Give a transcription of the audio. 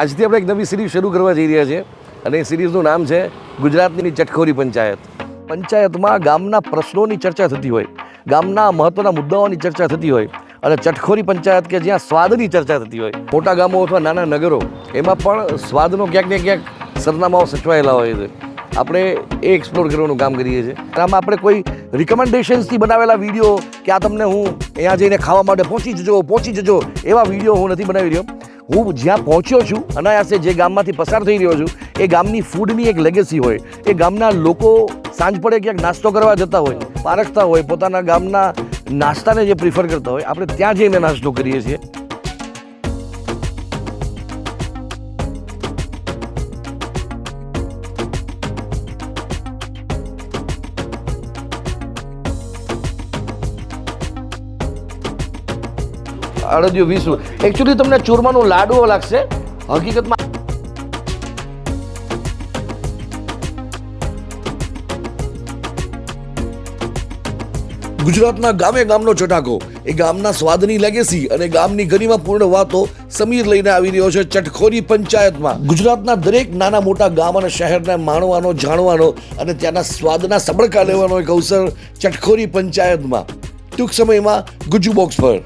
આજથી આપણે એક નવી સિરીઝ શરૂ કરવા જઈ રહ્યા છીએ અને એ સિરીઝનું નામ છે ગુજરાતની ચટખોરી પંચાયત. પંચાયતમાં ગામના પ્રશ્નોની ચર્ચા થતી હોય, ગામના મહત્ત્વના મુદ્દાઓની ચર્ચા થતી હોય અને ચટખોરી પંચાયત કે જ્યાં સ્વાદની ચર્ચા થતી હોય. મોટા ગામો અથવા નાના નગરો, એમાં પણ સ્વાદનો ક્યાંક ને ક્યાંક સરનામાઓ સચવાયેલા હોય છે. આપણે એ એક્સપ્લોર કરવાનું કામ કરીએ છીએ. આમાં આપણે કોઈ રિકમેન્ડેશન્સથી બનાવેલા વીડિયો કે આ તમને હું અહીંયા જઈને ખાવા માટે પહોંચી જજો પહોંચી જજો, એવા વીડિયો હું નથી બનાવી રહ્યો. હું જ્યાં પહોંચ્યો છું, અનાયાસે જે ગામમાંથી પસાર થઈ રહ્યો છું, એ ગામની ફૂડની એક લેગેસી હોય. એ ગામના લોકો સાંજ પડે ક્યાંક નાસ્તો કરવા જતા હોય, પારખતા હોય, પોતાના ગામના નાસ્તાને જે પ્રિફર કરતા હોય, આપણે ત્યાં જઈને નાસ્તો કરીએ છીએ. અડદિયો વીસ એકચ્યુઅલી તમને ચૂરમાનો લાડવો લાગશે. હકીકતમાં ગુજરાતના ગામે ગામનો ચટાકો. એ ગામના સ્વાદની લેગેસી અને ગામની ગરિમાપૂર્ણ વાતો સમીર લઈને આવી રહ્યો છે ચટખોરી પંચાયતમાં. ગુજરાતના દરેક નાના મોટા ગામ અને શહેરને માણવાનો, જાણવાનો અને ત્યાંના સ્વાદના સબળકા લેવાનો એક અવસર ચટખોરી પંચાયતમાં. ટૂંક સમયમાં ગુજુ બોક્સ પર.